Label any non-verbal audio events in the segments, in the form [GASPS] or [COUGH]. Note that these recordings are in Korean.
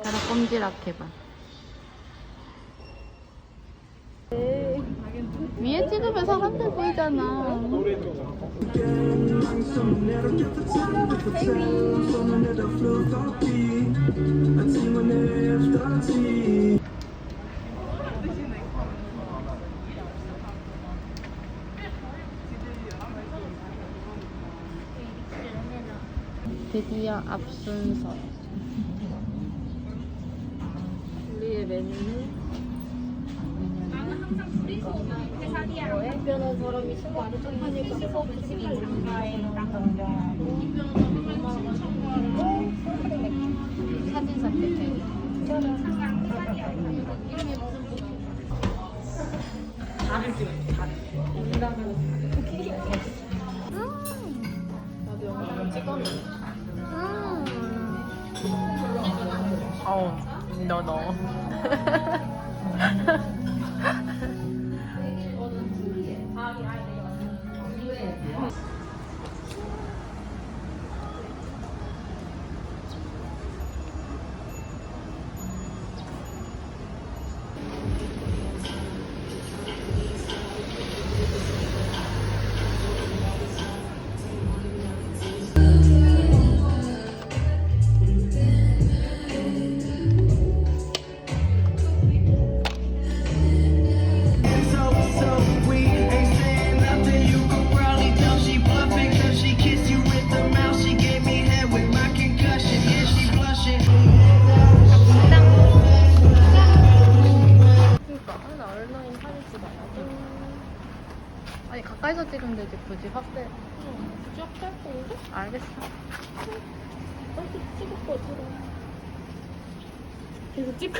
발가락 꼼지락해 봐. 위에 찍으면 사람들 보이잖아. 드디어 앞순서. 우리의 메뉴는 변한 사람이 수고 안 하니까 수고 사진 삭제 어, 굳이 확대. 굳이 확대할 건데? 알겠어. 빨리 찍을 거 들어. 계속 찍고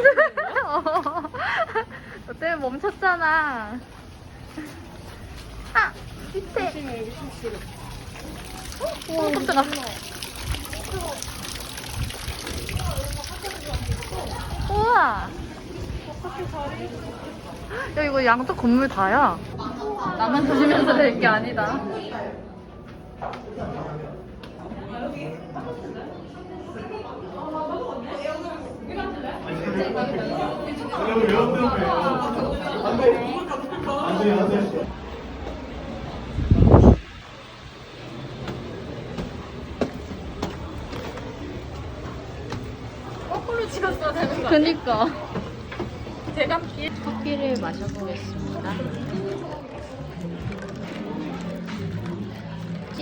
너 때문에 멈췄잖아. 아 밑에. 오 깜짝아. 우와. 야 이거 양쪽 건물 다야. 나만 조심해서 될 게 아니다. 거꾸로 찍었어야 되는 거 아니야? 그니까. 대감기 커피를 마셔보겠습니다.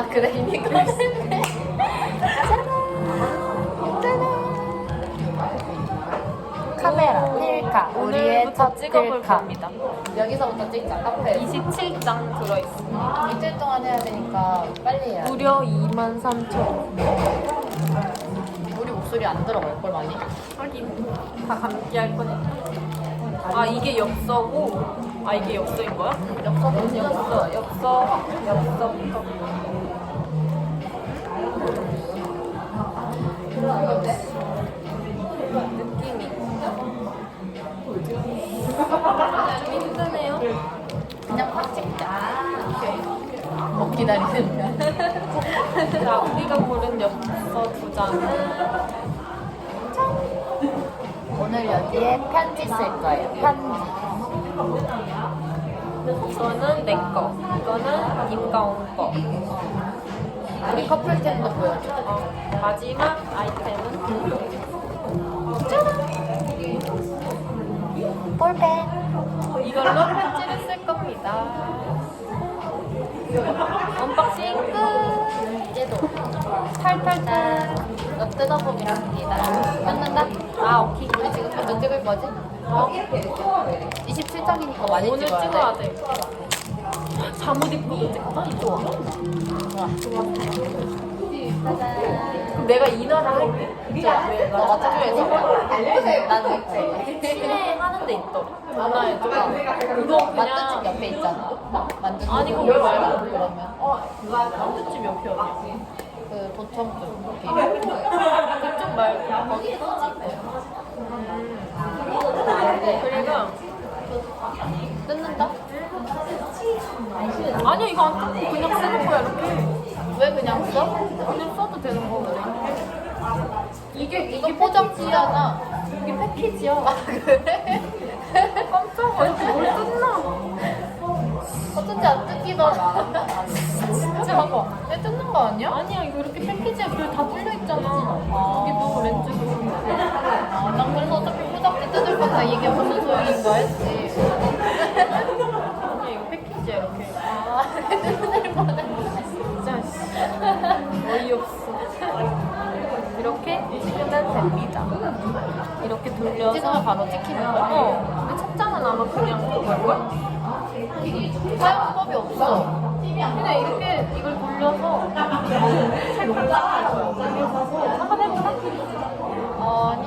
아, 그래, 이미 꺼냈네. 카메라, 필카, 우리의 첫 찍어볼 필카. 겁니다 여기서부터 찍자, 카페. 27장 들어있어 이틀 동안 해야 되니까 빨리 해야 돼. 무려 2만 3천 우리 목소리 안 들어갈 걸 많이? 하긴 다 감기할 거니까 아 이게 엽서고 아 이게 엽서인 거야? 엽서도 찍었어. 엽서 엽서부터 느낌이 자 우리가 고른 엽서 두 장은 오늘 여기에 편지 쓸 거예요. 편지. 이거는 내 거, 이거는 김가온 거. 우리 커플템도 보여줘. 어, 마지막 아이템은 볼펜. 이걸로 편지를 쓸 겁니다. 언박싱 끝. 이제도 탈탈탈. 너 뜯어보겠습니다. 뜯는다? 아 오케이. 우리 지금 몇점 찍을 거지? 어? 27장이니까 많이 오늘 찍어야 찍어야 돼. 돼. 잠옷 입고도 찍자. 이쪽 와. 그럼 내가 이나를 할게. 너 맞춰줘야지. 나는 시내 하는 데 있더라. 전화해 줘. 그거 만두집 그냥 옆에 있잖아. 만두집 아니, 거기 말고. 그러면 만두집 옆에 어디? 그 도청 쪽 그쪽 말고 거기 뜯지 그러니까 뜯는다? 아니야 이거 안 뜯고 그냥 쓰는 거야 이렇게. 왜 그냥 써? 그냥 써도 되는 거거든. 이게 이거 포장지잖아. 이게 패키지야. 아 그래? [LAUGHS] 깜짝아 이렇게 뭘 뜯나? 어쩐지 안 뜯기더라. 진짜 봐봐. 왜 뜯는 거 아니야? 아니야 이거 이렇게 패키지야 그래 다 뚫려 있잖아. 여기도 렌즈도. 아, 난 그래서 어차피 포장지 뜯을 거다 이게 무슨 소용인가 했지. [LAUGHS] 아니야 이거 패키지야 이렇게. 돌려서 찍으면 바로 찍히는 거야? 어. 근데 첫장은 아마 그냥 그걸걸? 사용법이 없어. 그냥 이렇게 이걸 돌려서. 한번 해볼까? 아니.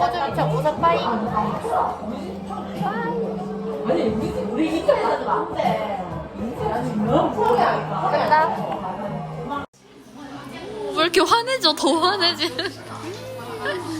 꺼주면 빠이. 왜 이렇게 화내죠? 더 화내지. [LAUGHS]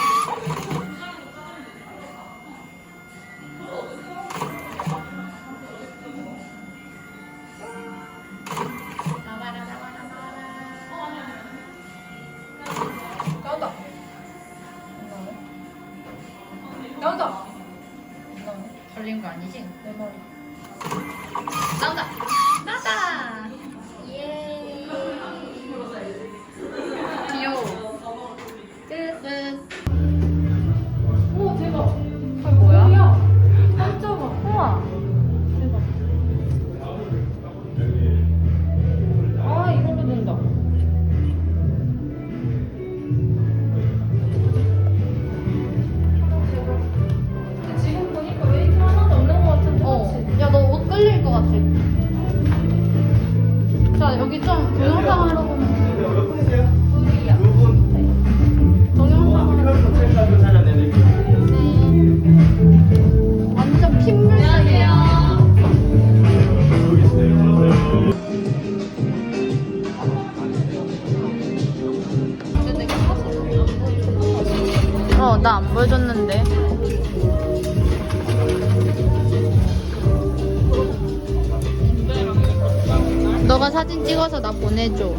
사진 찍어서 나 보내줘.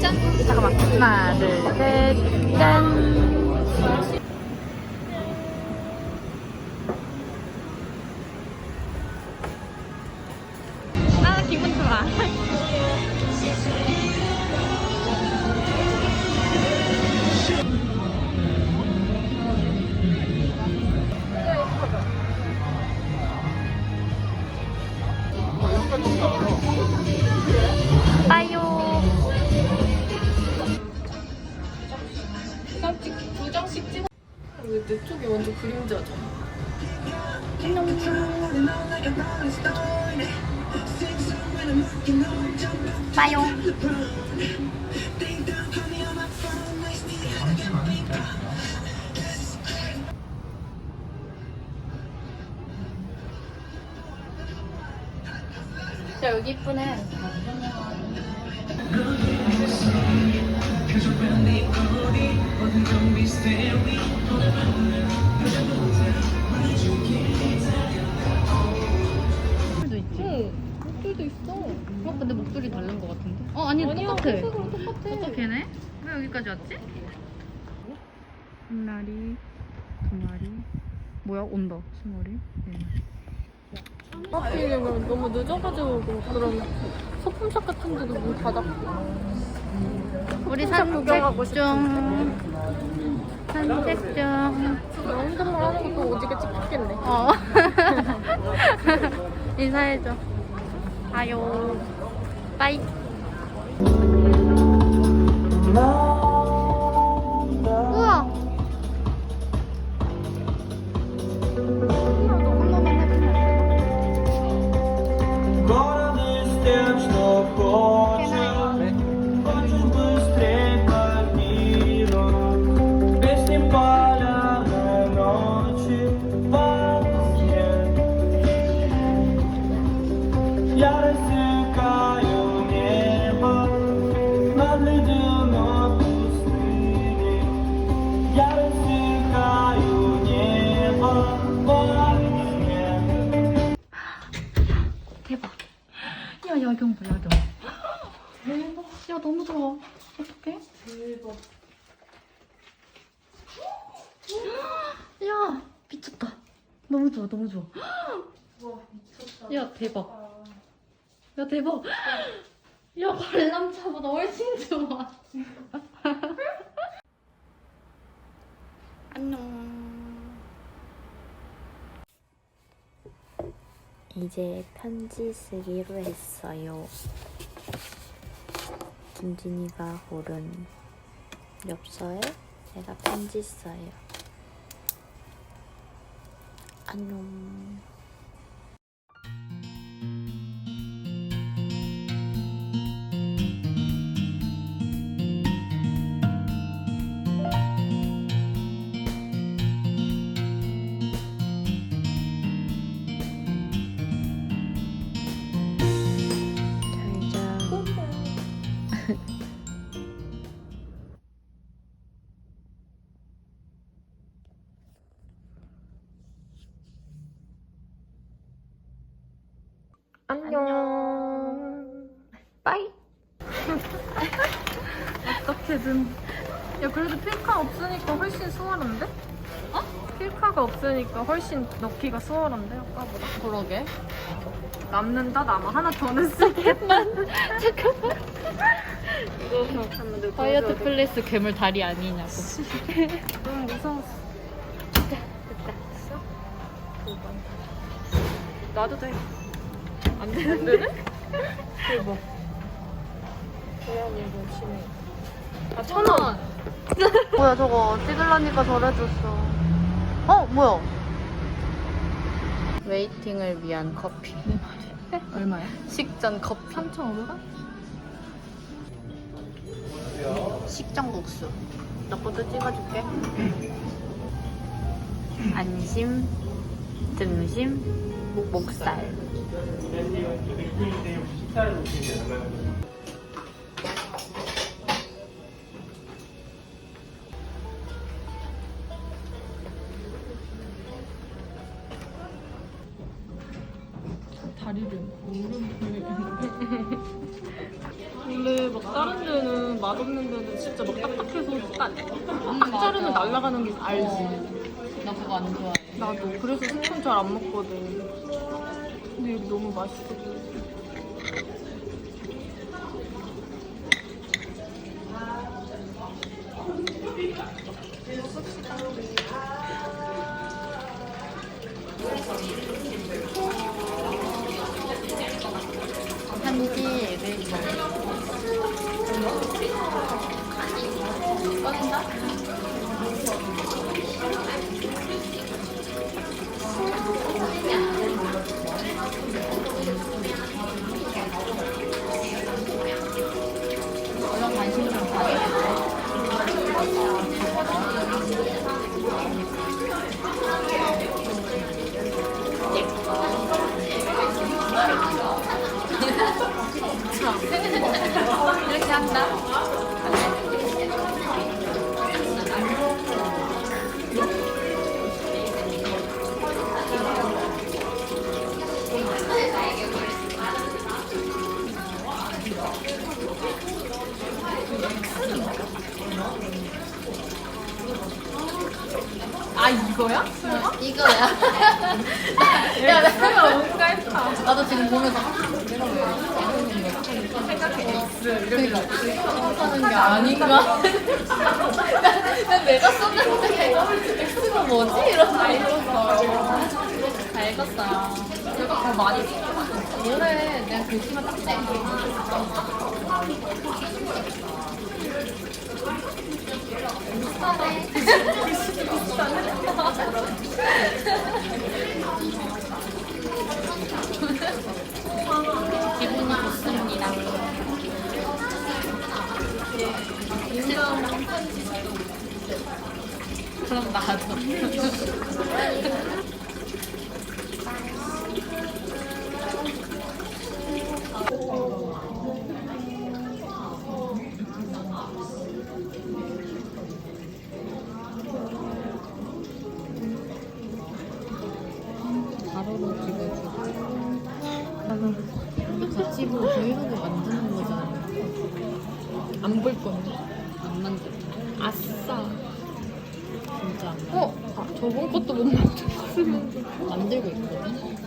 짠! 잠깐만. 하나, 둘, 셋, 짠! 빠요. 두 장씩 찍어. 왜내 쪽이 완전 그림자잖아. 빠용. 여기 이쁘네. 목줄도 있지? 응, 목줄도 있어. 어, 근데 목줄이 다른 것 같은데? 어, 아니, 아니야, 똑같아. 회색으로 똑같아. 어떻네 왜 여기까지 왔지? 한 마리, 두 마리. 뭐야, 온다, 세 마리. 네. 하필이면 너무 늦어가지고 그런 소품샵 같은 데도 문 닫았고. 우리 산책 구경하고 산책 중. 산책 중. 혼잣말 하는 것도 오지게 찍혔겠네. 어. [LAUGHS] 인사해줘. 아요. 빠이. [GASPS] 너무 좋아 너무 좋아. [GASPS] 와 미쳤다. 야 대박. 야, 대박. 야, 관람차보다 훨씬 좋아. [LAUGHS] 안녕. 이제 편지 쓰기로 했어요. 김진이가 고른 엽서에 내가 편지 써요. 안녕. 없으니까 훨씬 넣기가 수월한데 아까보다. 그러게. 남는다 남아 하나 더 넣을게만. [LAUGHS] 잠깐만. 이거. 다이어트 플레이스 괴물 다리 아니냐고. 너무 무서웠어. 놔도 돼. 안 되는데? 대박. 대한이 열심히. 아, 천 원! 뭐야 저거 찍으려니까 저래 줬어 어 뭐야 웨이팅을 위한 커피 얼마야? 식전 커피 3,500원? 식전 국수 너 것도 찍어줄게 안심 등심 목살 알지. 나 그거 안 좋아해. 나도. 그래서 스푼 잘안 먹거든. 근데 여기 너무 맛있어. 편지를 꺼낸다? Thank you. 이거야? 이거야. [LAUGHS] 야, 내가 뭔가 했다. 나도 지금 보면서 거지? 생각해. 그러니까 하는 게 아닌가? [LAUGHS] 난 내가 썼는데 X가 뭐지? 이러면서 다 읽었어요. 내가 더 많이 썼어. 뭐래? 내가 글씨만 딱 [LAUGHS] 떼. 기분이 좋습니다. 그럼 나도. 안 볼 건데. 안 만들 아싸. 진짜 안 어? 아, 저번 것도 못 만들었으면. [LAUGHS] 만들고 있거든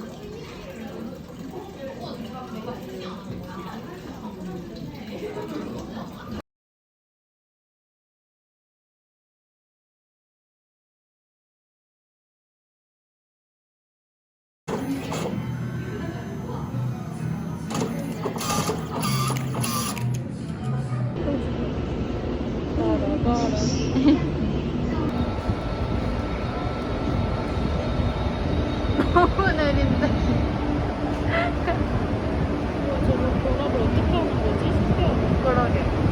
너무 내린다 저거 졸업을 어떻게 하는 거지? 신기하다. 그러게